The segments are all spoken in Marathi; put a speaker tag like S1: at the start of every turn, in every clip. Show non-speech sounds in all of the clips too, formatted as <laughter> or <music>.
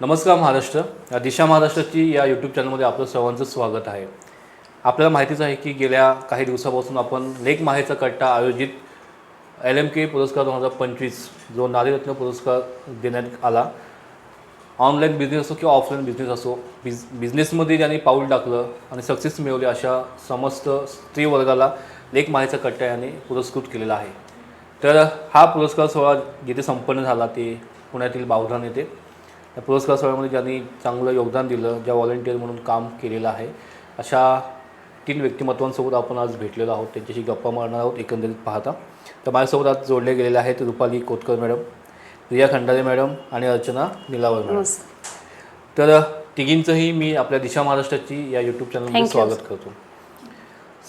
S1: नमस्कार महाराष्ट्र. या दिशा महाराष्ट्राची या यूट्यूब चॅनलमध्ये आपलं सर्वांचं स्वागत आहे. आपल्याला माहितीच आहे की गेल्या काही दिवसापासून आपण लेख माहेचा कट्टा आयोजित एल एम के पुरस्कार दोन हजार पंचवीस जो नारीरत्न पुरस्कार देण्यात आला. ऑनलाईन बिझनेस असो किंवा ऑफलाईन बिझनेस असो बिझ बिझनेसमध्ये ज्यांनी पाऊल टाकलं आणि सक्सेस मिळवली अशा समस्त स्त्री वर्गाला माहेचा कट्टा यांनी पुरस्कृत केलेला आहे. तर हा पुरस्कार सोहळा जिथे संपन्न झाला ते पुण्यातील बावधान येथे. या पुरस्कार सोहळ्यामध्ये ज्यांनी चांगलं योगदान दिलं ज्या व्हॉलेंटियर म्हणून काम केलेलं आहे अशा तीन व्यक्तिमत्वांसोबत आपण आज भेटलेलो आहोत. त्यांच्याशी गप्पा मारणार आहोत एकंदरीत पाहता. तर माझ्यासोबत आज जोडले गेलेले आहेत रुपाली कोतकर मॅडम प्रिया खंडारे मॅडम आणि अर्चना निलावर मॅडम. तर तिघींचंही मी आपल्या दिशा महाराष्ट्राची या यूट्यूब चॅनलमध्ये. स्वागत करतो.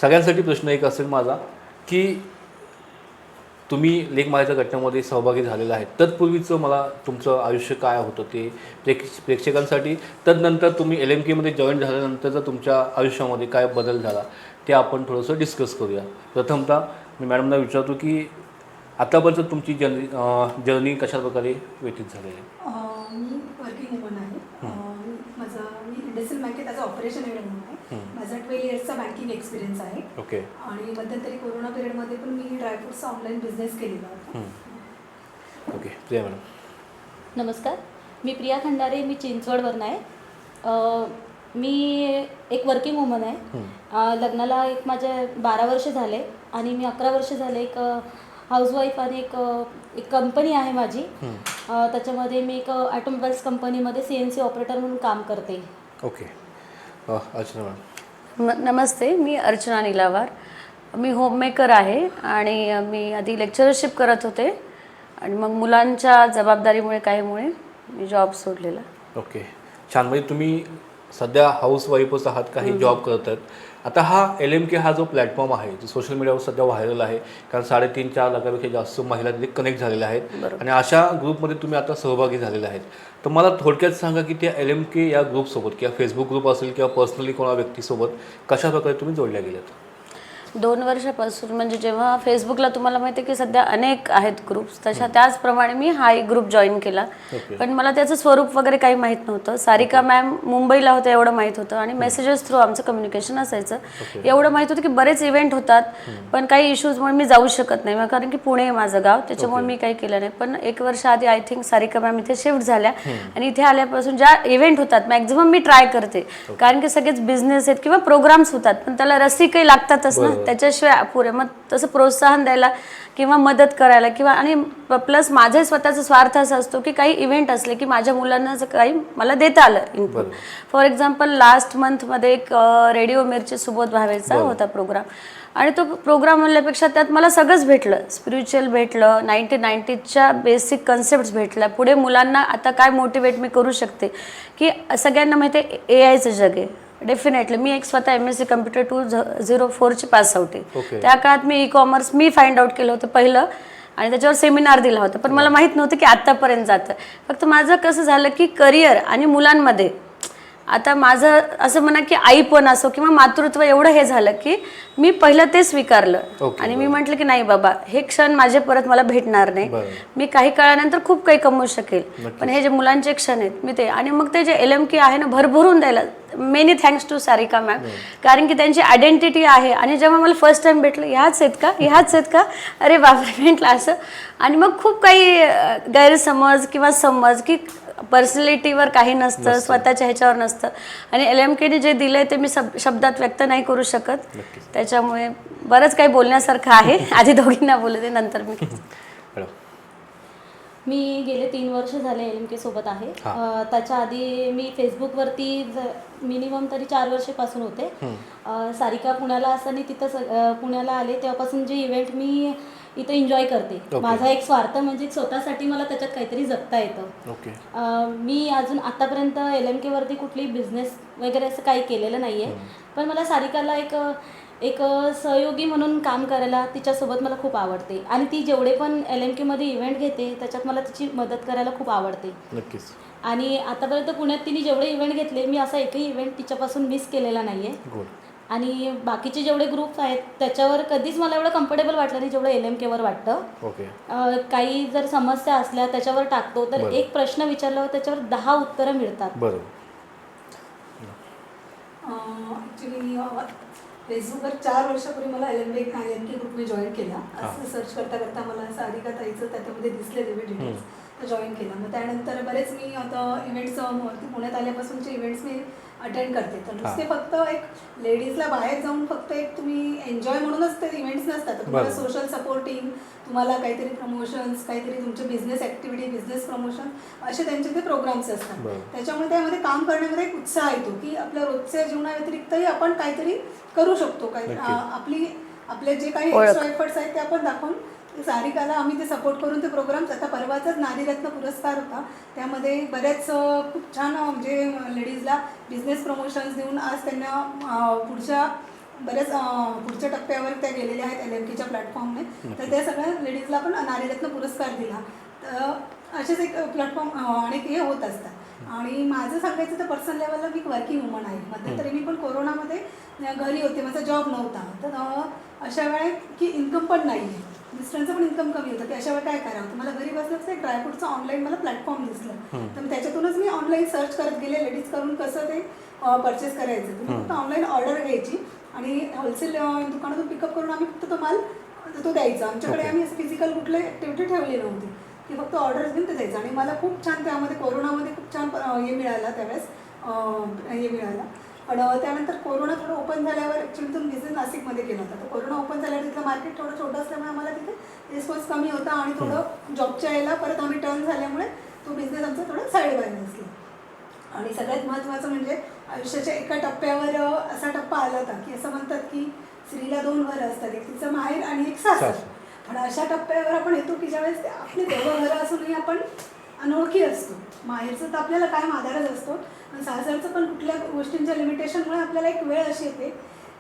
S1: सगळ्यांसाठी प्रश्न एक असेल माझा की तुम्ही लेख माळ्याच्या घटनेमध्ये सहभागी झालेला आहे. तत्पूर्वीचं मला तुमचं आयुष्य काय होतं ते प्रेक्ष प्रेक्षकांसाठी. तदनंतर तुम्ही एल एम केमध्ये जॉईन झाल्यानंतरचा तुमच्या आयुष्यामध्ये काय बदल झाला ते आपण थोडंसं डिस्कस करूया. प्रथमतः मी मॅडमना विचारतो की आतापर्यंत तुमची जर्नी जर्नी कशा प्रकारे व्यतीत झालेली? आहे
S2: अं, मी वर्किंग वुमन आहे. माझा मी इंडस्ट्रियल बँकेत ॲज ऑपरेशन हेड म्हणून आहे. माझा ट्वेल्व इयर्सचा बँकिंग एक्सपिरियन्स आहे.
S1: ओके
S2: आणि मध्यंतरी कोरोना पिरियडमध्ये पण मी ड्रायफ्रुट्सचा ऑनलाईन बिझनेस केलेला होता.
S1: Okay Priya madam.
S3: नमस्कार. मी प्रिया खंडारे मी चिंचवडवरनं आहे. अ, मी एक वर्किंग वुमन आहे. लग्नाला एक माझे बारा वर्ष झाले आणि मी अकरा वर्ष झाले एक हाऊसवाईफ आणि एक एक कंपनी आहे माझी. अ, त्याच्यामध्ये मी एक ॲटोमोबाईल्स कंपनीमध्ये सी एन सी ऑपरेटर म्हणून काम करते.
S1: Okay madam.
S4: म नमस्ते मी अर्चना निलावार. मी होममेकर आहे आणि मी आधी लेक्चरशिप करत होते आणि मग मुलांच्या जबाबदारीमुळे काहीमुळे मी जॉब सोडलेला.
S1: ओके छान. म्हणजे तुम्ही सध्या हाऊस वाईफच आहात काही जॉब करत आहेत आता हा एल एम के हा जो प्लॅटफॉर्म आहे जो सोशल मीडियावर सध्या व्हायरल आहे कारण साडेतीन चार लाखापेक्षा जास्त महिला तिथे कनेक्ट झालेल्या आहेत. आणि अशा ग्रुपमध्ये तुम्ही आता सहभागी झालेले आहेत. तर मला थोडक्यात सांगा की त्या एल एम के या ग्रुपसोबत किंवा फेसबुक ग्रुप असेल किंवा पर्सनली कोणा व्यक्तीसोबत कशा प्रकारे तुम्ही जोडल्या गेलेत
S4: दोन वर्षापासून म्हणजे जेव्हा फेसबुकला तुम्हाला माहिती आहे की सध्या अनेक आहेत ग्रुप्स तशा त्याचप्रमाणे मी हा एक ग्रुप जॉईन केला. पण मला त्याचं स्वरूप वगैरे काही माहीत नव्हतं. सारिका मॅम मुंबईला होत्या एवढं माहीत होतं आणि मेसेजेस थ्रू आमचं कम्युनिकेशन असायचं. एवढं माहीत होतं की बरेच इव्हेंट होतात पण काही इश्यूजमुळे मी जाऊ शकत नाही. कारण की पुणे माझं गाव त्याच्यामुळे मी काही केलं नाही. पण एक वर्ष आधी आय थिंक सारिका मॅम इथे शिफ्ट झाल्या आणि इथे आल्यापासून ज्या इव्हेंट होतात मॅक्झिमम मी ट्राय करते. कारण की सगळेच बिझनेस आहेत किंवा प्रोग्राम्स होतात पण त्याला रसिकही लागतातच ना. त्याच्याशिवाय पुरे मग तसं प्रोत्साहन द्यायला किंवा मदत करायला किंवा आणि प्लस माझे स्वतःचा स्वार्थ असा असतो की काही इव्हेंट असले की माझ्या मुलांना काही मला देता आलं इनपुट फॉर एक्झाम्पल लास्ट मंथमध्ये एक रेडिओ मिरची सुबोध भावेचा होता प्रोग्राम आणि तो प्रोग्राम म्हणल्यापेक्षा त्यात मला सगळंच भेटलं. स्पिरिच्युअल भेटलं नाईन्टीन नाईन्टीजच्या बेसिक कन्सेप्ट भेटल्या. पुढे मुलांना आता काय मोटिवेट मी करू शकते? की सगळ्यांना माहिती आहे ए आयचं जग आहे. डेफिनेटली मी एक स्वतः M S C computer two zero फोरची pass out. आहे त्या काळात मी ई कॉमर्स मी फाइंड आउट केलं होतं पहिलं. आणि त्याच्यावर सेमिनार दिला होता. पण मला माहीत नव्हतं की आत्तापर्यंत जातं. फक्त माझं कसं झालं की करिअर आणि मुलांमध्ये आता माझं असं म्हणा की आई पण असो किंवा मातृत्व एवढं हे झालं की मी पहिलं ते स्वीकारलं. आणि मी म्हटलं की नाही बाबा हे क्षण माझे परत मला भेटणार नाही. मी काही काळानंतर खूप काही कमवू शकेल. पण हे जे मुलांचे क्षण आहेत मी ते आणि मग ते जे एल एम के आहे ना भरभरून द्यायला many thanks to Sarika ma'am कारण की त्यांची आयडेंटिटी आहे. आणि जेव्हा मला फर्स्ट टाइम भेटलं ह्याच आहेत का? ह्याच आहेत का? अरे बापरे <laughs> म्हटलं असं. आणि मग खूप काही गैरसमज किंवा समज की पर्सनॅलिटीवर काही नसतं स्वतःच्या ह्याच्यावर नसतं. आणि एल एम केने जे दिलंय ते मी सब शब्दात व्यक्त नाही करू शकत. त्याच्यामुळे बरंच काही बोलण्यासारखं आहे. <laughs> आधी दोघींना बोलते नंतर मी <laughs>
S3: मी गेले तीन वर्ष झाले एल एम के सोबत आहे. त्याच्या आधी मी फेसबुकवरती मिनिमम तरी चार वर्षापासून होते. सारिका पुण्याला असताना तिथं पुण्याला आले तेव्हापासून जे इव्हेंट मी इथं एन्जॉय करते. माझा एक स्वार्थ म्हणजे स्वतःसाठी मला त्याच्यात काहीतरी जगता येतं. मी अजून आतापर्यंत एल एम केवरती कुठली बिझनेस वगैरे असं काही केलेलं नाही आहे पण मला सारिकाला एक एक सहयोगी म्हणून काम करायला तिच्यासोबत मला खूप आवडते. आणि ती जेवढे पण एल एम केमध्ये इव्हेंट घेते त्याच्यात मला तिची मदत करायला खूप आवडते.
S1: नक्कीच.
S3: आणि आतापर्यंत पुण्यात तिने जेवढे इव्हेंट घेतले मी असा एकही इव्हेंट तिच्यापासून मिस केलेला नाही आहे
S1: गुड.
S3: आणि बाकीचे जेवढे ग्रुप्स आहेत त्याच्यावर कधीच मला एवढं कम्फर्टेबल वाटलं नाही जेवढं एल एम केवर वाटतं. काही जर समस्या असल्या त्याच्यावर टाकतो तर. एक प्रश्न विचारल्यावर त्याच्यावर दहा उत्तरं मिळतात.
S1: बरोबर
S2: फेसबुकवर चार वर्षापूर्वी मला L M B K group मी जॉईन केला. असं सर्च करता करता मला सारिका ताईचं त्याच्यामध्ये दिसले डिटेल्स तर जॉईन केला. मग त्यानंतर बरेच मी आता इव्हेंट्स पुण्यात आल्यापासूनचे इव्हेंट्स मी अटेंड करते तर नुसते फक्त एक लेडीजला बाहेर जाऊन फक्त एक तुम्ही एन्जॉय म्हणूनच ते इव्हेंट्स नसतात तर तुम्हाला. सोशल सपोर्टिंग तुम्हाला काहीतरी प्रमोशन्स काहीतरी तुमचे बिझनेस ॲक्टिव्हिटी बिझनेस प्रमोशन असे त्यांचे ते प्रोग्राम्स असतात. त्याच्यामुळे त्यामध्ये काम करण्यामध्ये एक उत्साह येतो की आपल्या रोजच्या जीवनाव्यतिरिक्तही आपण काहीतरी करू शकतो काही आपली आपले जे काही. एक्स्ट्रा एफर्ट्स आहेत ते आपण दाखवून सारिकाला आम्ही ते सपोर्ट करून ते प्रोग्राम्स आता परवाचाच नारीरत्न पुरस्कार होता. त्यामध्ये बऱ्याच खूप छान म्हणजे लेडीजला बिझनेस प्रमोशन्स देऊन आज त्यांना पुढच्या बऱ्याच पुढच्या टप्प्यावर त्या गेलेल्या आहेत एल एम केच्या प्लॅटफॉर्मने तर त्या सगळ्या लेडीजला पण नारीरत्न पुरस्कार दिला. तर असेच एक प्लॅटफॉर्म आणि हे होत असतात. आणि माझं सांगायचं तर पर्सनल लेवलला मी वर्किंग वुमन आहे. मध्यंतरी मी पण कोरोनामध्ये घरी होते. माझा जॉब नव्हता. तर अशा वेळेत की इन्कम पण नाही आहे मिस्टरांचं पण इन्कम कमी होतं. की अशा वेळेला काय करावं? मला घरी बसल्याचं एक ड्रायफ्रूटचं ऑनलाईन मला प्लॅटफॉर्म दिसलं. तर त्याच्यातूनच मी ऑनलाईन सर्च करत गेले. लेडीज करून कसं ते परचेस करायचं. तुम्ही फक्त ऑनलाईन ऑर्डर घ्यायची आणि होलसेल दुकानातून पिकअप करून आम्ही फक्त तो माल तो द्यायचा. आमच्याकडे. आम्ही असं फिजिकल कुठले ॲक्टिव्हिटी ठेवली नव्हती. की फक्त ऑर्डर्स घेऊन ते द्यायचं. आणि मला खूप छान त्यामध्ये कोरोनामध्ये खूप छान हे मिळालं त्यावेळेस. हे मिळालं. पण त्यानंतर कोरोना थोडं ओपन झाल्यावर ॲक्च्युली तो बिझनेस नाशिकमध्ये केला होता. तर कोरोना ओपन झाल्यावर तिथलं मार्केट थोडं छोटं असल्यामुळे आम्हाला तिथे रिस्पॉन्स कमी होता आणि थोडं जॉबच्या यायला परत आम्ही टर्न झाल्यामुळे तो बिझनेस आमचा थोडा साईड बाय असला. आणि सगळ्यात महत्त्वाचं म्हणजे आयुष्याच्या एका टप्प्यावर असा टप्पा आला होता की असं म्हणतात की स्त्रीला दोन घरं असतात एक तिचं माहेर आणि एक सासर. पण अशा टप्प्यावर आपण येतो की ज्यावेळेस आपली दोघं घरं असूनही आपण अनोळखी असतो. माहेरचं तर आपल्याला कायम आधारच असतो. पण सासरचं पण कुठल्या गोष्टींच्या लिमिटेशनमुळे आपल्याला एक वेळ अशी येते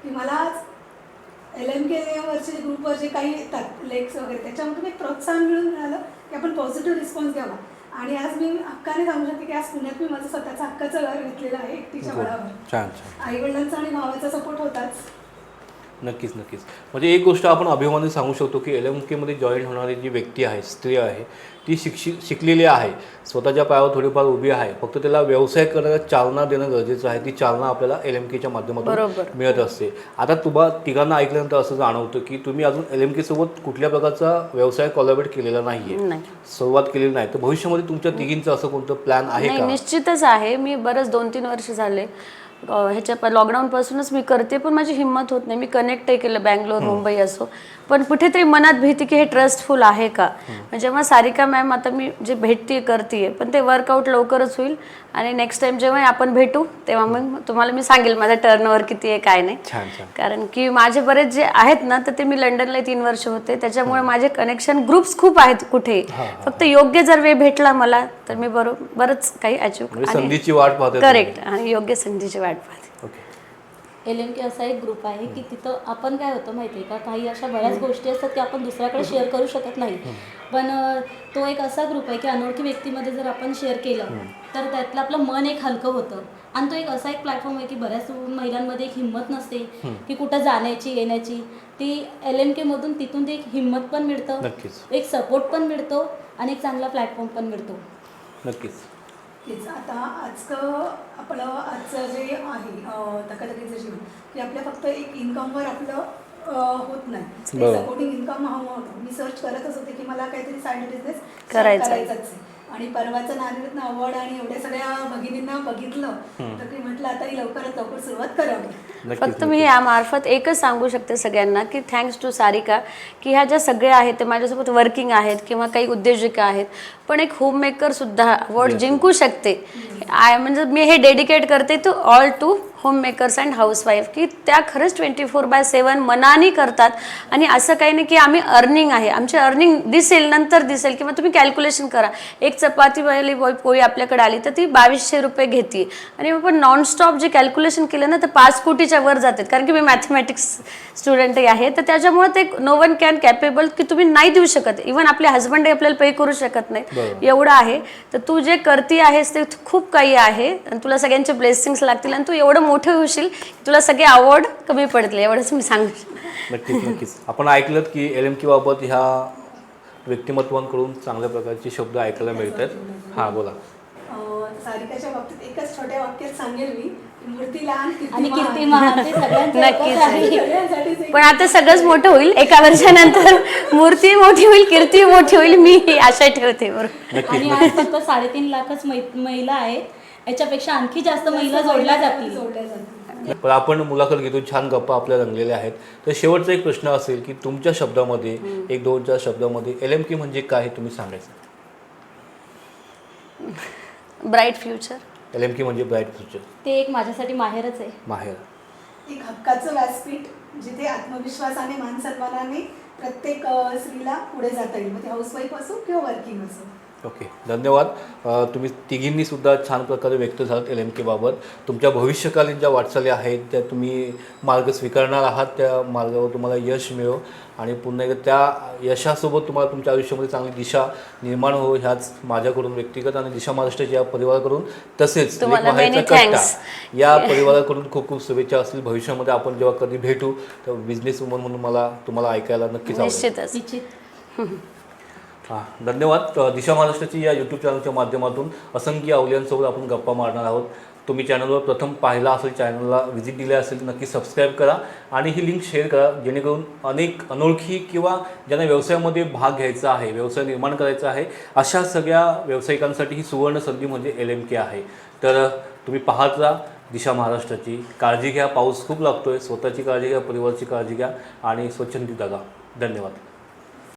S2: की मला एल एम केवरचे ग्रुपवर जे काही येतात लेक्स वगैरे त्याच्यामधून एक प्रोत्साहन मिळून मिळालं की आपण पॉझिटिव्ह रिस्पॉन्स द्यावा आणि आज मी हक्काने सांगू शकते की आज पुण्यात मी माझं स्वतःचं हक्काचं घर घेतलेलं आहे एकटीच्या. बळावर
S1: छान
S2: आईवडिलांचा आणि भावाचा सपोर्ट होताच.
S1: नक्कीच नक्कीच. म्हणजे एक गोष्ट आपण अभिमानाने सांगू शकतो की एल एम केमध्ये जॉईन होणारी जी व्यक्ती आहे स्त्री आहे ती शिक्षि शिकलेली आहे स्वतःच्या पायावर थोडीफार उभी आहे फक्त त्याला व्यवसाय करण्याला चालना देणं गरजेचं आहे ती चालना आपल्याला एल एम केच्या माध्यमातून. मिळत असते. आता तुम्हा तिघांना ऐकल्यानंतर असं जाणवतं की तुम्ही अजून एल एम सोबत कुठल्या प्रकारचा व्यवसाय कोलॅबरेट केलेला नाही आहे
S4: नाही.
S1: सुरुवात केलेली नाही. तर भविष्यामध्ये तुमच्या तिघींचं असं कोणतं प्लॅन आहे का?
S4: निश्चितच आहे. मी बरंच दोन तीन वर्ष झाले ह्याच्या लॉकडाऊनपासूनच मी करते पण माझी हिंमत होत नाही. मी कनेक्टही केलं बँगलोर मुंबई असो. पण कुठेतरी मनात भीती की हे ट्रस्टफुल आहे का? म्हणजे जेव्हा सारिका मॅम आता मी जे भेटते करते पण ते वर्कआउट लवकरच होईल. आणि नेक्स्ट टाइम जेव्हा आपण भेटू तेव्हा मग तुम्हाला मी सांगेल माझा टर्नओव्हर किती आहे काय नाही. कारण की माझे बरेच जे आहेत ना तर ते मी लंडनला तीन वर्ष होते. त्याच्यामुळे माझे कनेक्शन ग्रुप्स खूप आहेत कुठे. फक्त योग्य जर वेळ भेटला मला तर मी बरोबर बरंच काही अचीव
S1: म्हणजे.
S4: करेक्ट आणि योग्य संधीची वाट पाहते
S3: एल एम के असा एक ग्रुप आहे की तिथं आपण काय होतं माहिती आहे का? काही अशा बऱ्याच गोष्टी असतात की आपण दुसऱ्याकडे शेअर करू शकत नाही. पण तो एक असा ग्रुप आहे की अनोळखी व्यक्तीमध्ये जर आपण शेअर केलं तर त्यातलं आपलं मन एक हलकं होतं. आणि तो एक असा एक प्लॅटफॉर्म आहे की बऱ्याच महिलांमध्ये एक हिंमत नसते की कुठं जाण्याची येण्याची. ती एल एम केमधून तिथून ते एक हिंमत पण मिळतं एक सपोर्ट पण मिळतो आणि एक चांगला प्लॅटफॉर्म पण मिळतो.
S1: नक्कीच.
S2: तेच आता आज आपलं आजचं जे आहे धकाधकीचं जीवन की आपल्या फक्त एक इन्कमवर आपलं होत नाही
S1: बरोबर.
S2: सपोर्टिंग इन्कम हवं होतं मी सर्च करतच होते की मला काहीतरी साईड बिझनेस
S4: करायचा.
S2: करायचाच आहे आणि परवाचं नारीरत्न अवॉर्ड आणि एवढ्या सगळ्या भगिनींना बघितलं तर मी म्हटलं आता ही लवकरात लवकर सुरुवात करावी.
S4: फक्त मी यामार्फत एकच सांगू शकते सगळ्यांना की थँक्स टू सारिका की ह्या ज्या सगळ्या आहेत ते माझ्यासोबत वर्किंग आहेत किंवा काही उद्योजिका आहेत पण एक होममेकर सुद्धा अवॉर्ड जिंकू शकते. आय म्हणजे मी हे डेडिकेट करते to all to homemakers and housewife की त्या खरंच ट्वेंटी फोर बाय सेवन मनाने करतात. आणि असं काही नाही की आम्ही अर्निंग आहे. आमची अर्निंग दिसेल नंतर दिसेल किंवा तुम्ही कॅल्क्युलेशन करा. एक चपाती वाली बॉय पोळी आपल्याकडे आली तर ती बावीसशे रुपये घेते. आणि आपण नॉनस्टॉप जे कॅल्क्युलेशन केलं ना तर पाच कोटीच्या वर जातात. कारण की मी मॅथमॅटिक्स स्टुडंटही आहे तर त्याच्यामुळे ते नो वन कॅन कॅपेबल की तुम्ही नाही देऊ शकत. इवन आपले हस्बंडही आपल्याला पे करू शकत नाही.
S1: बरोबर.
S4: एवढं आहे. तर तू जे करती आहेस ते खूप काही आहे. आणि तुला सगळ्यांचे ब्लेसिंग्स लागतील. आणि तू एवढं मोठं मोठे होशील तुला सगळे आवड कमी पडतील एवढंच मी सांगू.
S1: नक्कीच नक्कीच आपण ऐकलं की एल एम के बाबत ह्या व्यक्तिमत्वांकडून चांगल्या प्रकारचे शब्द ऐकायला मिळतात हां बोला
S2: अं, सारिकाच्या बाबतीत एकच छोट्या वाक्यात सांगेल मी की मूर्ती लहान
S3: आणि. कीर्ती महान ते <laughs> सगळ्यांचं
S4: नक्कीच.
S3: एकच आहे.
S2: सगळ्यांसाठीच एक
S4: पण आता सगळंच मोठं होईल एका वर्षानंतर मूर्ती मोठी होईल कीर्ती मोठी होईल मी ही आशा ठेवते बरोबर
S1: नक्कीच
S3: आणि आज फक्त साडेतीन लाखच मै- महिला आहेत याच्यापेक्षा आणखी जास्त महिला जोडल्या जातील.
S2: जोडल्या जातील.
S1: पण आपण मुलाखत घेतो छान गप्पा आपल्या रंगलेल्या आहेत. तर शेवटचा एक प्रश्न असेल की तुमच्या शब्दामध्ये एक दोन चार शब्दामध्ये एल एम के म्हणजे काय हे तुम्ही सांगायचं?
S4: Bright future.
S1: L M K म्हणजे ब्राईट फ्युचर.
S3: ते एक माझ्यासाठी माहेरच आहे.
S1: माहेर.
S2: एक हक्काचं व्यासपीठ जिथे आत्मविश्वासाने मान सन्मानाने प्रत्येक अं, स्त्रीला पुढे जाता येईल. मग ते हाऊसवाईफ असो किंवा वर्किंग असो.
S1: ओके धन्यवाद. तुम्ही तिघींनी सुद्धा छान प्रकारे व्यक्त झालात एल एम के बाबत. तुमच्या भविष्यकालीन ज्या वाटचाली आहेत त्या तुम्ही मार्ग स्वीकारणार आहात त्या मार्गावर तुम्हाला यश मिळो आणि पुन्हा एकदा त्या यशासोबत तुम्हाला तुमच्या आयुष्यामध्ये चांगली दिशा निर्माण हो ह्याच माझ्याकडून व्यक्तिगत आणि दिशा महाराष्ट्राच्या या परिवाराकडून. तसेच कट्टा. या परिवाराकडून खूप खूप शुभेच्छा असतील. भविष्यामध्ये आपण जेव्हा कधी भेटू तेव्हा बिझनेस वुमन म्हणून मला तुम्हाला ऐकायला नक्कीच आवडेल.
S4: निश्चितच.
S3: निश्चित. <laughs>
S1: हां धन्यवाद. दिशा महाराष्ट्राची या यूट्यूब चॅनलच्या माध्यमातून असंख्य आवल्यांसोबत आपण गप्पा मारणार आहोत. तुम्ही चॅनलवर प्रथम पाहिला असेल चॅनलला व्हिजिट दिली असेल नक्की सबस्क्राईब करा आणि ही लिंक शेअर करा जेणेकरून अनेक अनोळखी किंवा ज्यांना व्यवसायामध्ये भाग घ्यायचा आहे व्यवसाय निर्माण करायचा आहे अशा सगळ्या व्यावसायिकांसाठी ही सुवर्ण संधी म्हणजे एल एम के आहे. तर तुम्ही पाहत राहा दिशा महाराष्ट्राची. काळजी घ्या पाऊस खूप लागतोय. स्वतःची काळजी घ्या परिवाराची काळजी घ्या आणि स्वच्छंदी जगा. धन्यवाद.